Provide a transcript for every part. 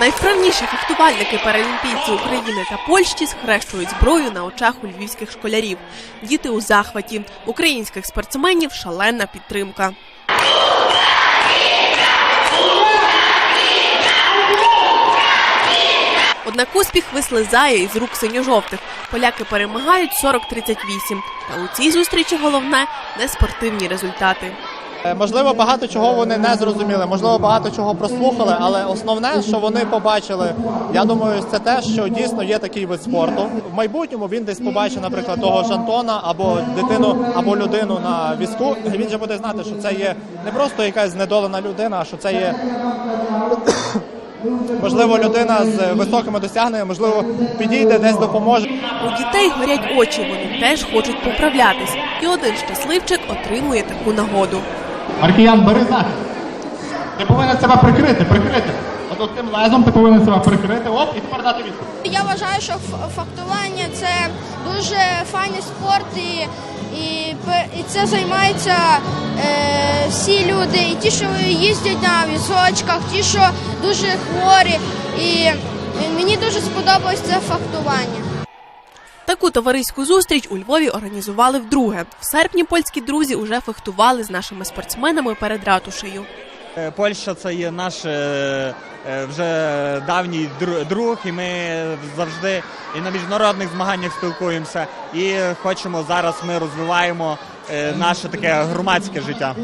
Найвправніші фехтувальники паралімпійці України та Польщі схрещують зброю на очах у львівських школярів. Діти у захваті. Українських спортсменів шалена підтримка. Однак успіх вислизає із рук синьо-жовтих. Поляки перемагають 40-38. Та у цій зустрічі головне не спортивні результати. Е, Можливо, багато чого вони не зрозуміли, можливо, багато чого прослухали, але основне, що вони побачили, я думаю, це те, що дійсно є такий вид спорту. В майбутньому він десь побачить, наприклад, того ж Антона або дитину, або людину на візку. Він же буде знати, що це є не просто якась знедолена людина, а що це є. Можливо, людина з високими досягненнями, можливо, підійде, десь допоможе. У дітей горять очі, вони теж хочуть поправлятись. І один щасливчик отримує таку нагоду. Маркіян, бери захист. Ти повинен себе прикрити, прикрити. От, тим лезом ти повинен себе прикрити, оп, і тепер дати відповідь. Я вважаю, що ф- фехтування це дуже файний спорт, і, і, і це займаються е, всі люди, і ті, що їздять на візочках, ті, що дуже хворі. І мені дуже сподобалось це фехтування. Таку товариську зустріч у Львові організували вдруге. В серпні польські друзі уже фехтували з нашими спортсменами перед ратушею. Е, Польща це є наш е, е, вже давній друг, і ми завжди і на міжнародних змаганнях спілкуємося. І хочемо зараз ми розвиваємо е, наше таке громадське життя.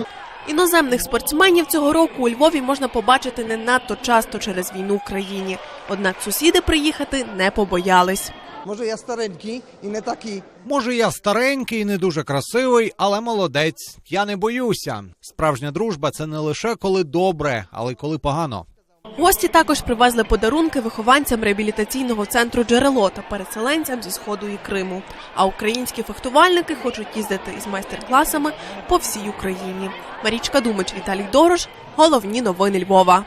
Іноземних спортсменів цього року у Львові можна побачити не надто часто через війну в країні. Однак сусіди приїхати не побоялись. Може я старенький і не такий. Може, я старенький і не дуже красивий, але молодець. Я не боюся. Справжня дружба це не лише коли добре, але й коли погано. Гості також привезли подарунки вихованцям реабілітаційного центру джерело та переселенцям зі сходу і Криму. А українські фехтувальники хочуть їздити із майстер-класами по всій Україні. Марічка Думич, Віталій Дорош. Головні новини Львова.